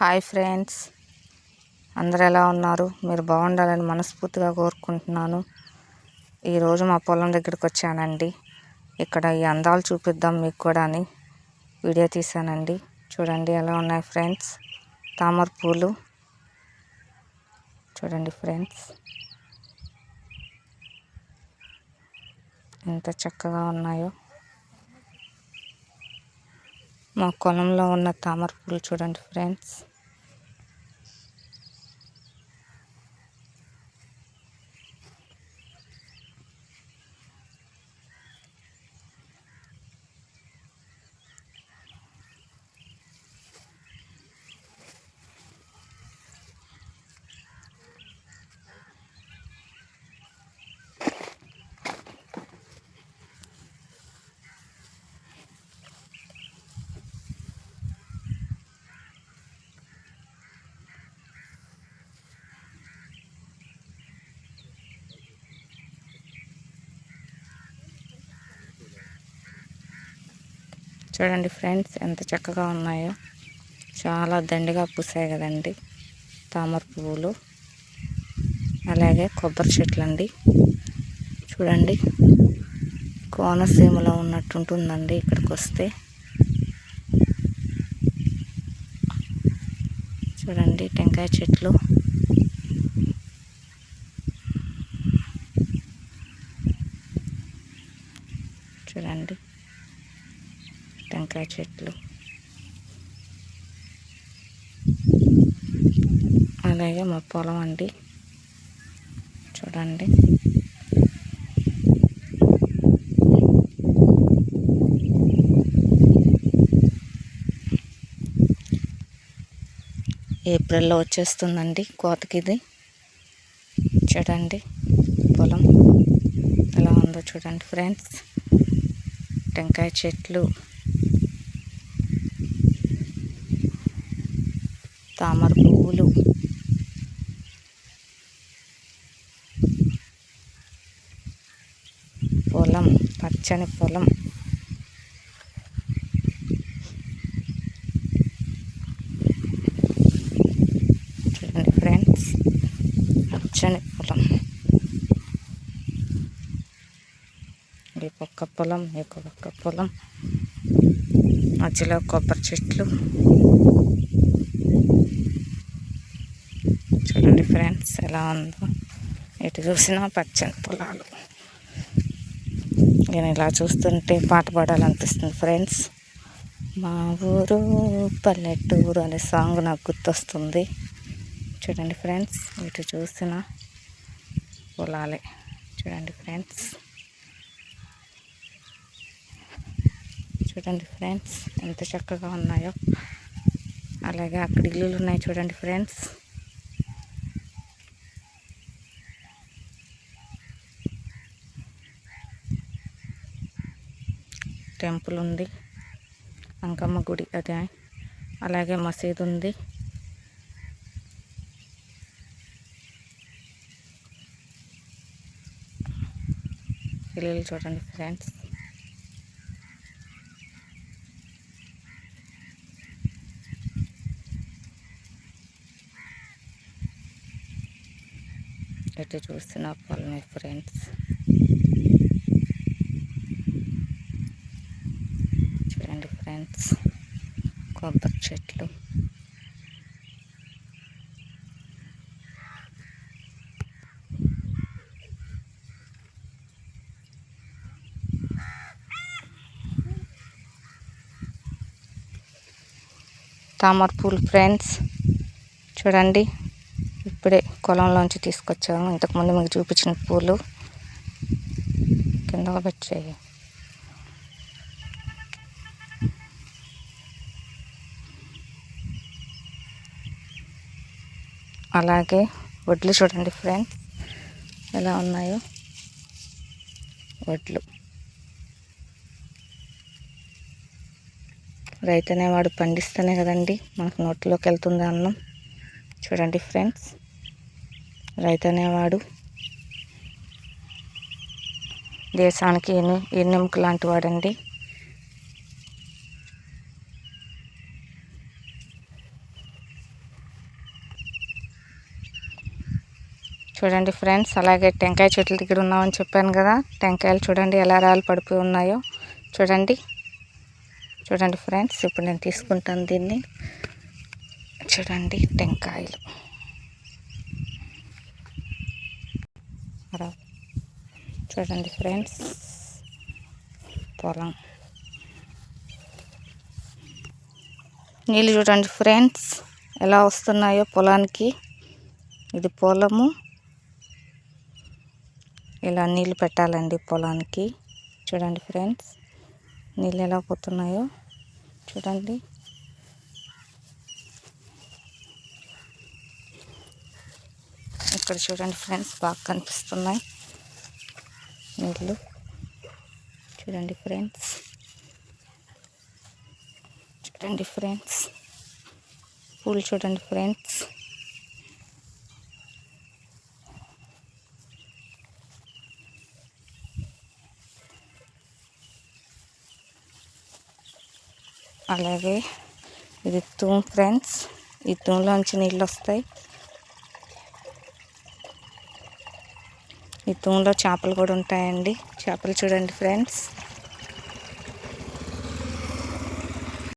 Hi friends. అందరు ఎలా ఉన్నారు? మీరు బాగుండాలని మనస్ఫూర్తిగా కోరుకుంటున్నాను. ఈరోజు మా పొలం దగ్గరికి వచ్చానండి. ఇక్కడ ఈ అందాలు చూపిద్దాం మీకు కూడా అని వీడియో తీసానండి చూడండి ఎలా ఉన్నాయి ఫ్రెండ్స్. తామర పూలు. చూడండి ఫ్రెండ్స్. ఎంత చక్కగా ఉన్నాయో. మా కొలంలో ఉన్న తామర పూలు చూడండి ఫ్రెండ్స్. చూడండి ఫ్రెండ్స్ ఎంత చక్కగా ఉన్నాయో. చాలా దండిగా పూసాయి కదండి తామర పువ్వులు. అలాగే కొబ్బరి చెట్లు అండి చూడండి కోనసీమలో ఉన్నట్టు ఉంటుందండి ఇక్కడికి వస్తే. చూడండి టెంకాయ చెట్లు. చూడండి. టెంకాయ చెట్లు. అలాగే మా పొలం అండి. చూడండి. ఏప్రిల్లో వచ్చేస్తుందండి కోతకి ఇది చూడండి పొలం ఎలా ఉందో చూడండి ఫ్రెండ్స్. టెంకాయ చెట్లు. తామర పువ్వులు. పొలం పచ్చని పొలం. చూడండి ఫ్రెండ్స్ పచ్చని పొలం. ఈ పక్క పొలం ఈ పక్క పొలం. మధ్యలో కొబ్బరి చెట్లు చూడండి ఫ్రెండ్స్ ఎలా ఉందో. ఎటు చూసినా పచ్చని పొలాలు. నేను ఇలా చూస్తుంటే పాట పాడాలనిపిస్తుంది ఫ్రెండ్స్. మా ఊరు పల్లెటూరు అనే సాంగ్ నాకు గుర్తొస్తుంది. చూడండి ఫ్రెండ్స్ ఇటు చూసిన పొలాలే. చూడండి ఫ్రెండ్స్. చూడండి ఫ్రెండ్స్ ఎంత చక్కగా ఉన్నాయో. అలాగే అక్కడ ఇల్లులు ఉన్నాయి చూడండి ఫ్రెండ్స్. టెంపుల్ ఉంది. అంకమ్మ గుడి అదే. అలాగే మసీదు ఉంది. పిల్లలు చూడండి ఫ్రెండ్స్. ఎటు చూసిన పొలమే ఫ్రెండ్స్ చూడండి ఫ్రెండ్స్. కొబ్బరి చెట్లు. తామర పూలు ఫ్రెండ్స్. చూడండి ఇప్పుడే కొలంలోంచి తీసుకొచ్చాము ఇంతకుముందు మీకు చూపించిన పూలు. కింద పెట్టాయి. అలాగే వడ్లు చూడండి ఫ్రెండ్స్ ఎలా ఉన్నాయో. వడ్లు. రైతు అనేవాడు పండిస్తేనే కదండి మనకు నోట్లోకి వెళ్తుంది అన్నం. చూడండి ఫ్రెండ్స్ రైతు అనేవాడు దేశానికి ఎన్ని ఎన్నెముక లాంటి వాడండి చూడండి ఫ్రెండ్స్ అలాగే టెంకాయ చెట్ల దగ్గర ఉన్నామని చెప్పాను కదా టెంకాయలు చూడండి ఎలా రాలు పడిపోయి ఉన్నాయో. చూడండి చూడండి ఫ్రెండ్స్ ఇప్పుడు నేను తీసుకుంటాను దీన్ని. చూడండి టెంకాయలు. చూడండి ఫ్రెండ్స్ పొలం. నీళ్ళు చూడండి ఫ్రెండ్స్ ఎలా వస్తున్నాయో పొలానికి. ఇది పొలము. ఇలా నీళ్ళు పెట్టాలండి పొలానికి. చూడండి ఫ్రెండ్స్ నీళ్ళు ఎలా పోతున్నాయో చూడండి. ఇక్కడ చూడండి ఫ్రెండ్స్ బాగా కనిపిస్తున్నాయి నీళ్ళు. చూడండి ఫ్రెండ్స్ చూడండి ఫ్రెండ్స్ పూలు చూడండి ఫ్రెండ్స్. అలాగే ఇది తూమ్ ఫ్రెండ్స్. ఈ తూమ్లోంచి నీళ్ళు వస్తాయి ఈ తూమ్లో చేపలు కూడా ఉంటాయండి. చేపలు చూడండి ఫ్రెండ్స్.